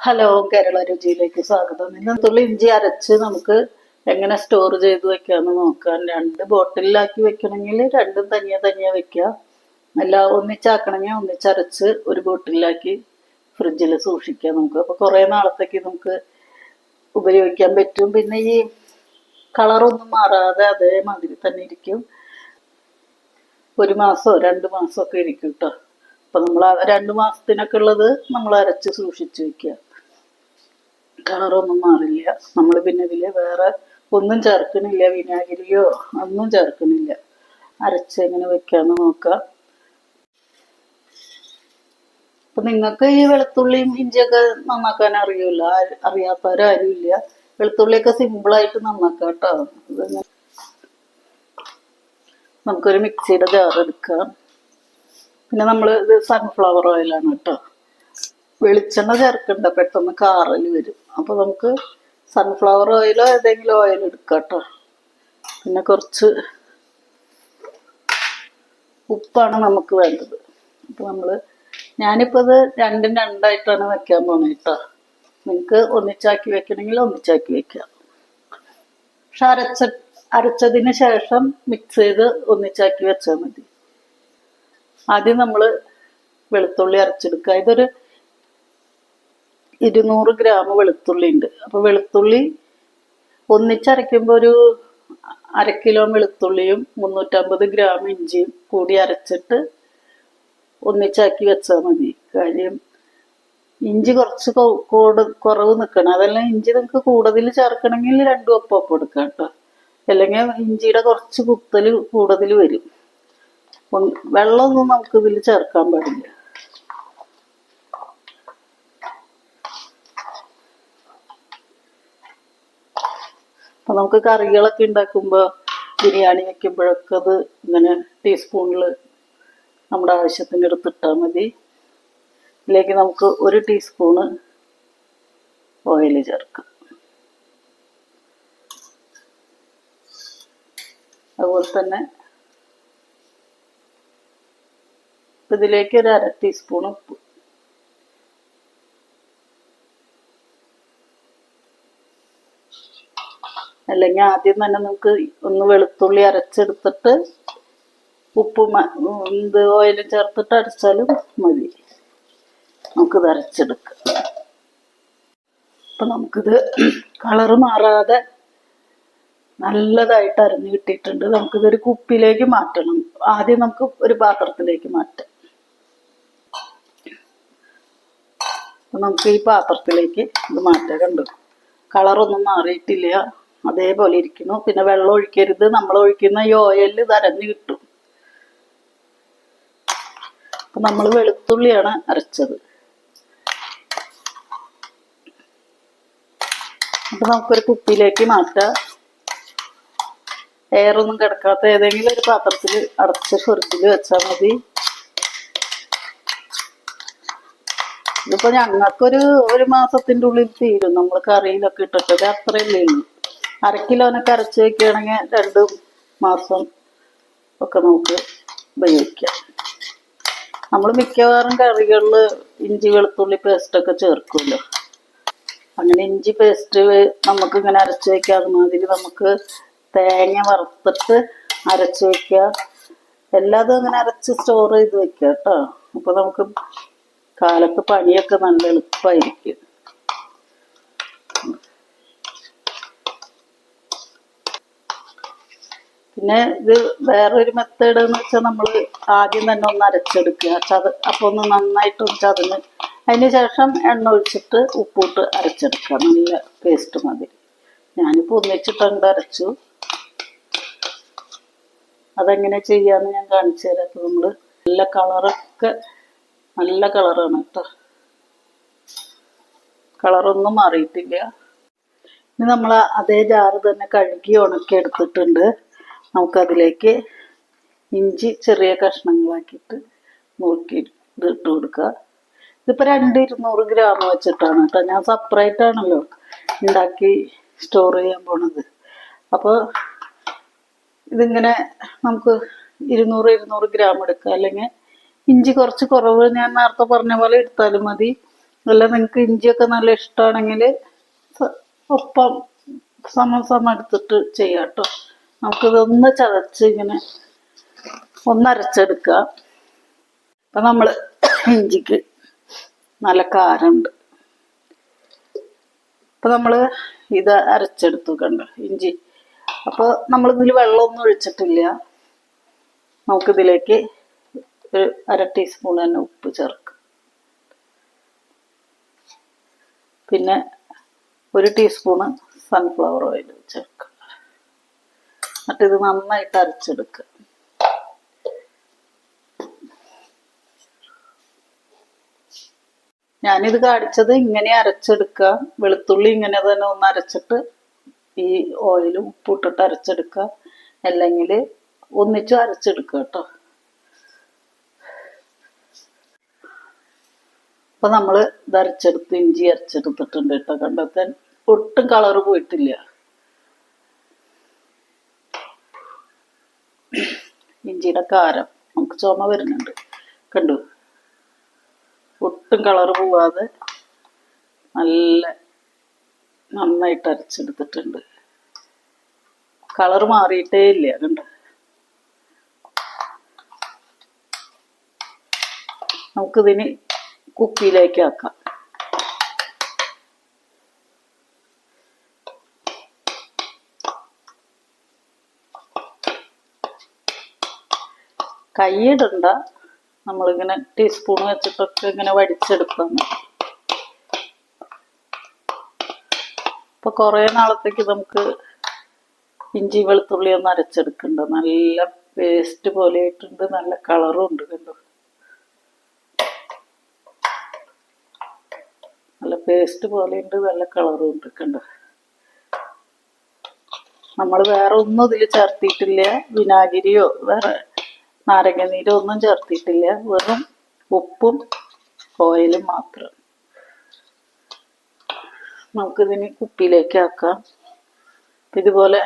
Hello Kerala രുചിയിലേക്ക് സ്വാഗതം. ഇന്ന് തുള്ളി ഇഞ്ചി അരച്ച് നമുക്ക് എങ്ങനെ സ്റ്റോർ ചെയ്ത് വെക്കാന്ന് നോക്കാം. രണ്ട് ബോട്ടിലാക്കി വെക്കണമെങ്കിൽ രണ്ടും തനിയെ തനിയെ വെക്കാം അല്ല ഒന്നിച്ചാക്കണമെങ്കിൽ ഒന്നിച്ചരച്ച് ഒരു ബോട്ടിലാക്കി ഫ്രിഡ്ജിൽ സൂക്ഷിക്കാം നമുക്ക്. അപ്പൊ കുറെ നാളത്തേക്ക് നമുക്ക് ഉപയോഗിക്കാൻ പറ്റും. പിന്നെ ഈ കളറൊന്നും മാറാതെ അതേമാതിരി തന്നെ ഇരിക്കും. ഒരു മാസമോ രണ്ട് മാസമോ ഒക്കെ ഇരിക്കും കേട്ടോ അപ്പൊ നമ്മൾ രണ്ട് മാസത്തിനൊക്കെ ഉള്ളത് നമ്മൾ അരച്ച് സൂക്ഷിച്ചു വെക്കുക. കളറൊന്നും മാറില്ല. നമ്മൾ പിന്നെ ഇതിൽ വേറെ ഒന്നും ചേർക്കണില്ല വിനാഗിരിയോ ഒന്നും ചേർക്കണില്ല അരച്ച് എങ്ങനെ വെക്കാന്ന് നോക്കാം. അപ്പൊ നിങ്ങൾക്ക് ഈ വെളുത്തുള്ളിയും ഇഞ്ചിയൊക്കെ നന്നാക്കാൻ അറിയൂല അറിയാത്തവരും അറിയാത്തവരാരും ഇല്ല. വെളുത്തുള്ളിയൊക്കെ സിമ്പിളായിട്ട് നന്നാക്കാം കേട്ടോ നമുക്കൊരു മിക്സിയുടെ ജാർ എടുക്കാം. പിന്നെ നമ്മൾ ഇത് സൺഫ്ലവർ ഓയിലാണ് കേട്ടോ. വെളിച്ചെണ്ണ ചേർക്കണ്ട പെട്ടെന്ന് കാറൽ വരും. അപ്പൊ നമുക്ക് സൺഫ്ലവർ ഓയിലോ ഏതെങ്കിലും ഓയിൽ എടുക്കാം കേട്ടോ പിന്നെ കുറച്ച് ഉപ്പാണ് നമുക്ക് വേണ്ടത്. അപ്പൊ നമ്മൾ ഞാനിപ്പോ ഇത് രണ്ടും രണ്ടായിട്ടാണ് വെക്കാൻ പോണേ കേട്ടോ നിങ്ങൾക്ക് ഒന്നിച്ചാക്കി വെക്കണമെങ്കിൽ ഒന്നിച്ചാക്കി വെക്കാം. പക്ഷെ അരച്ച അരച്ചതിന് ശേഷം മിക്സ് ചെയ്ത് ഒന്നിച്ചാക്കി വെച്ചാൽ മതി. ആദ്യം നമ്മൾ വെളുത്തുള്ളി അരച്ചെടുക്കുക. ഇതൊരു ഇരുന്നൂറ് ഗ്രാം വെളുത്തുള്ളി ഉണ്ട്. അപ്പൊ വെളുത്തുള്ളി ഒന്നിച്ചരയ്ക്കുമ്പോൾ ഒരു അര കിലോ വെളുത്തുള്ളിയും മുന്നൂറ്റമ്പത് ഗ്രാം ഇഞ്ചിയും കൂടി അരച്ചിട്ട് ഒന്നിച്ചാക്കി വെച്ചാൽ മതി. കാര്യം ഇഞ്ചി കുറച്ച് കൂട് കുറവ് നിൽക്കണം അതെല്ലാം ഇഞ്ചി നിങ്ങൾക്ക് കൂടുതൽ ചേർക്കണമെങ്കിൽ രണ്ടും ഒപ്പം ഒപ്പം എടുക്കാം കേട്ടോ. അല്ലെങ്കിൽ ഇഞ്ചിയുടെ കുറച്ച് കുത്തൽ കൂടുതൽ വരും. വെള്ളമൊന്നും നമുക്ക് ഇതിൽ ചേർക്കാൻ പാടില്ല. അപ്പൊ നമുക്ക് കറികളൊക്കെ ഉണ്ടാക്കുമ്പോൾ ബിരിയാണി വെക്കുമ്പോഴൊക്കെ അത് ഇങ്ങനെ ടീസ്പൂണിൽ നമ്മുടെ ആവശ്യത്തിന് എടുത്തിട്ടാൽ മതി. ഇതിലേക്ക് നമുക്ക് ഒരു ടീസ്പൂണ് ഓയിൽ ചേർക്കാം. അതുപോലെ തന്നെ ഇതിലേക്ക് ഒരു അര ടീസ്പൂൺ ഉപ്പ്. അല്ലെങ്കിൽ ആദ്യം തന്നെ നമുക്ക് ഒന്ന് വെളുത്തുള്ളി അരച്ചെടുത്തിട്ട് ഉപ്പും എന്ത് ഓയിലും ചേർത്തിട്ട് അരച്ചാലും മതി. നമുക്കിത് അരച്ചെടുക്കുക അപ്പം നമുക്കിത് കളറ് മാറാതെ നല്ലതായിട്ട് അരഞ്ഞു കിട്ടിയിട്ടുണ്ട്. നമുക്കിതൊരു കുപ്പിയിലേക്ക് മാറ്റണം. ആദ്യം നമുക്ക് ഒരു പാത്രത്തിലേക്ക് മാറ്റാം. നമുക്ക് ഈ പാത്രത്തിലേക്ക് ഇത് മാറ്റാൻ കണ്ടു? കളറൊന്നും മാറിയിട്ടില്ല. അതേപോലെ ഇരിക്കുന്നു. പിന്നെ വെള്ളം ഒഴിക്കരുത്. നമ്മൾ ഒഴിക്കുന്ന ഈ ഓയിലിൽ തരഞ്ഞു കിട്ടും. അപ്പൊ നമ്മൾ വെളുത്തുള്ളിയാണ് അരച്ചത്. അപ്പൊ നമുക്കൊരു കുപ്പിയിലേക്ക് മാറ്റാം. എയറൊന്നും കിടക്കാത്ത ഏതെങ്കിലും ഒരു പാത്രത്തിൽ അടച്ച് ഫ്രിഡ്ജിൽ വെച്ചാൽ മതി. ഇതിപ്പോ ഞങ്ങൾക്കൊരു ഒരു മാസത്തിന്റെ ഉള്ളിൽ തീരും. നമ്മൾ കറിയിലൊക്കെ ഇട്ടിട്ടത് അത്രയല്ലേ ഉള്ളൂ. അര കിലോനൊക്കെ അരച്ച് വെക്കുകയാണെങ്കിൽ രണ്ട് മാസം ഒക്കെ നമുക്ക് ഉപയോഗിക്കാം. നമ്മൾ മിക്കവാറും കറികളിൽ ഇഞ്ചി വെളുത്തുള്ളി പേസ്റ്റൊക്കെ ചേർക്കുമല്ലോ അങ്ങനെ ഇഞ്ചി പേസ്റ്റ് നമുക്ക് ഇങ്ങനെ അരച്ച് വെക്കാം. അതുമാതിരി നമുക്ക് തേങ്ങ വറുത്തിട്ട് അരച്ച് വെക്കുക എല്ലാതും അങ്ങനെ അരച്ച് സ്റ്റോർ ചെയ്ത് വെക്കുക കേട്ടോ അപ്പോൾ നമുക്ക് കാലത്ത് പണിയൊക്കെ നല്ല എളുപ്പമായിരിക്കും പിന്നെ ഇത് വേറൊരു മെത്തേഡ് എന്ന് വെച്ചാൽ നമ്മൾ ആദ്യം തന്നെ ഒന്ന് അരച്ചെടുക്കുക. ചത അപ്പൊ ഒന്ന് നന്നായിട്ടൊന്ന് ചതഞ്ഞ് അതിന് ശേഷം എണ്ണ ഒഴിച്ചിട്ട് ഉപ്പിട്ട് അരച്ചെടുക്കുക. നല്ല പേസ്റ്റ് മതി. ഞാനിപ്പോൾ ഒന്നിച്ചിട്ടുണ്ട് അരച്ചു. അതെങ്ങനെ ചെയ്യാന്ന് ഞാൻ കാണിച്ചു തരാം. നമ്മൾ നല്ല കളറൊക്കെ നല്ല കളറാണ് കേട്ടോ കളറൊന്നും മാറിയിട്ടില്ല. ഇനി നമ്മൾ അതേ ജാറ് തന്നെ കഴുകി ഉണക്കി എടുത്തിട്ടുണ്ട് നമുക്കതിലേക്ക് ഇഞ്ചി ചെറിയ കഷ്ണങ്ങളാക്കിയിട്ട് നോക്കി ഇട്ട് കൊടുക്കുക. ഇതിപ്പോൾ രണ്ട് ഇരുന്നൂറ് ഗ്രാം വെച്ചിട്ടാണ് കേട്ടോ. ഞാൻ സെപ്പറേറ്റ് ആണല്ലോ ഉണ്ടാക്കി സ്റ്റോർ ചെയ്യാൻ പോണത്. അപ്പോൾ ഇതിങ്ങനെ നമുക്ക് ഇരുന്നൂറ് ഇരുന്നൂറ് ഗ്രാം എടുക്കുക അല്ലെങ്കിൽ ഇഞ്ചി കുറച്ച് കുറവ് ഞാൻ നേരത്തെ പറഞ്ഞ പോലെ എടുത്താലും മതി. അല്ല നിങ്ങൾക്ക് ഇഞ്ചിയൊക്കെ നല്ല ഇഷ്ടമാണെങ്കിൽ ഒപ്പം സമം സമം എടുത്തിട്ട് ചെയ്യാം കേട്ടോ. നമുക്കിതൊന്ന് ചതച്ച് ഇങ്ങനെ ഒന്നരച്ചെടുക്കുക. അപ്പം നമ്മൾ ഇഞ്ചിക്ക് നല്ല കാരമുണ്ട്. അപ്പം നമ്മൾ ഇത് അരച്ചെടുത്തു കണ്ടോ ഇഞ്ചി. അപ്പോൾ ഇതിൽ വെള്ളമൊന്നും ഒഴിച്ചിട്ടില്ല. നമുക്കിതിലേക്ക് ഒരു അര ടീസ്പൂൺ തന്നെ ഉപ്പ് ചേർക്കുക പിന്നെ ഒരു ടീസ്പൂണ് സൺഫ്ലവർ ഓയിൽ ചേർക്കുക എന്നിട്ട് ഇത് നന്നായിട്ട് അരച്ചെടുക്കുക ഞാനിത് കാണിച്ചത് ഇങ്ങനെ അരച്ചെടുക്കുക വെളുത്തുള്ളി ഇങ്ങനെ തന്നെ ഒന്ന് അരച്ചിട്ട് ഈ ഓയിലും ഉപ്പിട്ടിട്ട് അരച്ചെടുക്കുക അല്ലെങ്കിൽ ഒന്നിച്ചു അരച്ചെടുക്കുക കേട്ടോ. അപ്പൊ നമ്മൾ ഇത് അരച്ചെടുത്ത് ഇഞ്ചി അരച്ചെടുത്തിട്ടുണ്ട് കേട്ടോ. കണ്ടെത്താൻ ഒട്ടും കളറ് പോയിട്ടില്ല. ഇഞ്ചിയുടെ കാരം. നമുക്ക് ചുമ വരുന്നുണ്ട്. കണ്ടു? ഒട്ടും കളർ പോവാതെ നല്ല നന്നായിട്ട് അരച്ചെടുത്തിട്ടുണ്ട്. കളർ മാറിയിട്ടേ ഇല്ല കണ്ടോ? നമുക്കിതിന് കുപ്പിയിലേക്ക് ആക്കാം. കൈയിടണ്ട. നമ്മളിങ്ങനെ ടീസ്പൂൺ വെച്ചിട്ടൊക്കെ ഇങ്ങനെ വടിച്ചെടുക്കാം ഇപ്പൊ കുറേ നാളത്തേക്ക് നമുക്ക് ഇഞ്ചി വെളുത്തുള്ളി ഒന്ന് അരച്ചെടുക്കണ്ട. നല്ല പേസ്റ്റ് പോലെ ആയിട്ടുണ്ട് നല്ല കളറും ഉണ്ട് കണ്ടോ? നല്ല പേസ്റ്റ് പോലെ ഉണ്ട് നല്ല കളറും ഉണ്ട് കണ്ടോ? നമ്മൾ വേറെ ഒന്നും ഇതിൽ ചേർത്തിട്ടില്ല. വിനാഗിരിയോ? വേറെ നാരങ്ങ നീരും ഒന്നും ചേർത്തിട്ടില്ല. വെറും ഉപ്പും ഓയിലും മാത്രം. നമുക്കിതിന് കുപ്പിയിലേക്ക് ആക്കാം. ഇതുപോലെ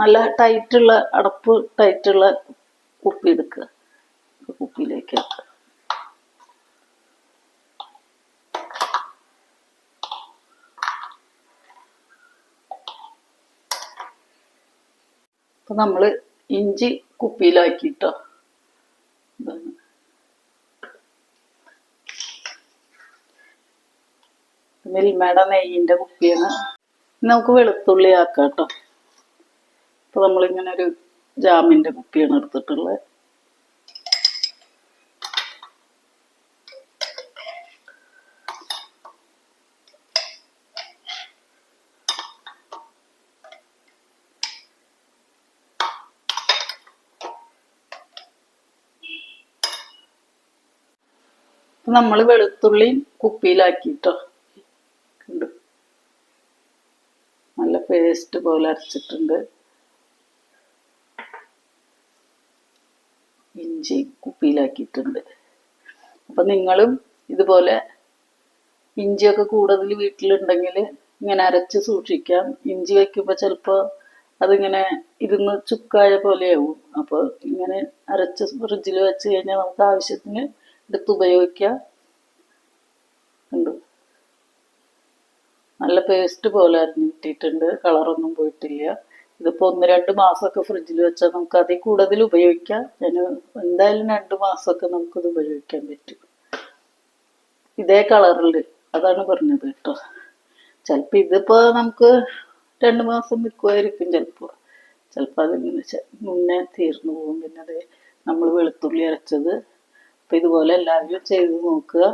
നല്ല ടൈറ്റുള്ള അടപ്പ് ടൈറ്റുള്ള കുപ്പി എടുക്കുക. കുപ്പിയിലേക്ക് ആക്കുക അപ്പൊ നമ്മൾ ഇഞ്ചി കുപ്പിയിലാക്കിട്ടോ. ഇതാണ്. മിൽമയുടെ നെയ്യിന്റെ കുപ്പിയാണ്. നമുക്ക് വെളുത്തുള്ളി ആക്കാട്ടോ. കേട്ടോ അപ്പൊ നമ്മളിങ്ങനെ ഒരു ജാമിന്റെ കുപ്പിയാണ് എടുത്തിട്ടുള്ളത്. നമ്മൾ വെളുത്തുള്ളി കുപ്പിയിലാക്കിട്ടോ. കണ്ടു? നല്ല പേസ്റ്റ് പോലെ അരച്ചിട്ടുണ്ട്. ഇഞ്ചി കുപ്പിയിലാക്കിയിട്ടുണ്ട്. അപ്പൊ നിങ്ങളും ഇതുപോലെ ഇഞ്ചിയൊക്കെ കൂടുതൽ വീട്ടിലുണ്ടെങ്കിൽ ഇങ്ങനെ അരച്ച് സൂക്ഷിക്കാം. ഇഞ്ചി വയ്ക്കുമ്പോൾ ചിലപ്പോൾ അതിങ്ങനെ ഇരുന്ന് ചുക്കായ പോലെയാവും. അപ്പോൾ ഇങ്ങനെ അരച്ച് ഫ്രിഡ്ജിൽ വെച്ച് കഴിഞ്ഞാൽ നമുക്ക് ആവശ്യത്തിന് എടുത്ത് ഉപയോഗിക്കുക ഉണ്ട് നല്ല പേസ്റ്റ് പോലെ അരിഞ്ഞ് കിട്ടിയിട്ടുണ്ട്. കളറൊന്നും പോയിട്ടില്ല. ഇതിപ്പോൾ ഒന്ന് രണ്ട് മാസമൊക്കെ ഫ്രിഡ്ജിൽ വെച്ചാൽ നമുക്ക് അതിൽ കൂടുതൽ ഉപയോഗിക്കാം. ഞാൻ എന്തായാലും രണ്ട് മാസമൊക്കെ നമുക്കിത് ഉപയോഗിക്കാൻ പറ്റും. ഇതേ കളറിൽ അതാണ് പറഞ്ഞത് കേട്ടോ. ചിലപ്പോൾ ഇതിപ്പോൾ നമുക്ക് രണ്ട് മാസം നിൽക്കുമായിരിക്കും ചിലപ്പോൾ ചിലപ്പോൾ അതിങ്ങനെ മുന്നേ തീർന്നു പോകും. പിന്നെ അത് നമ്മൾ വെളുത്തുള്ളി അരച്ചത്. അപ്പൊ ഇതുപോലെ എല്ലാവരും ചെയ്ത് നോക്കുക.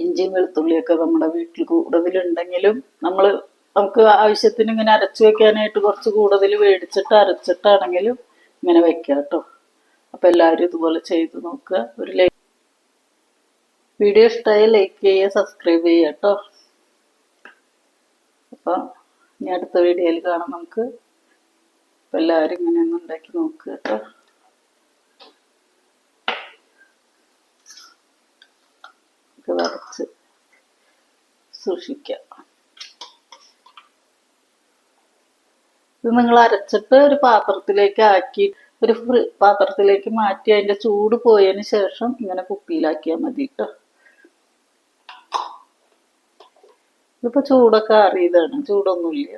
ഇഞ്ചിയും വെളുത്തുള്ളിയൊക്കെ നമ്മുടെ വീട്ടിൽ കൂടുതലുണ്ടെങ്കിലും നമ്മൾ നമുക്ക് ആവശ്യത്തിന് ഇങ്ങനെ അരച്ചു വെക്കാനായിട്ട് കുറച്ച് കൂടുതൽ മേടിച്ചിട്ട് അരച്ചിട്ടാണെങ്കിലും ഇങ്ങനെ വെക്കാം കേട്ടോ. അപ്പൊ എല്ലാവരും ഇതുപോലെ ചെയ്ത് നോക്കുക. ഒരു ലൈക്ക് വീഡിയോ ഇഷ്ടമായി ലൈക്ക് ചെയ്യുക സബ്സ്ക്രൈബ് ചെയ്യുക കേട്ടോ. അപ്പൊ ഇനി അടുത്ത വീഡിയോയിൽ കാണാം നമുക്ക്. അപ്പൊ എല്ലാവരും ഇങ്ങനെ ഒന്ന് ഉണ്ടാക്കി നോക്കുക കേട്ടോ. ഇത് വരച്ച് സൂക്ഷിക്കാം. ഇത് നിങ്ങൾ അരച്ചിട്ട് ഒരു പാത്രത്തിലേക്ക് ആക്കി ഒരു പാത്രത്തിലേക്ക് മാറ്റി അതിന്റെ ചൂട് പോയതിന് ശേഷം ഇങ്ങനെ കുപ്പിയിലാക്കിയാൽ മതി കേട്ടോ. ഇതിപ്പോ ചൂടൊക്കെ അറിയതാണ് ചൂടൊന്നുമില്ല.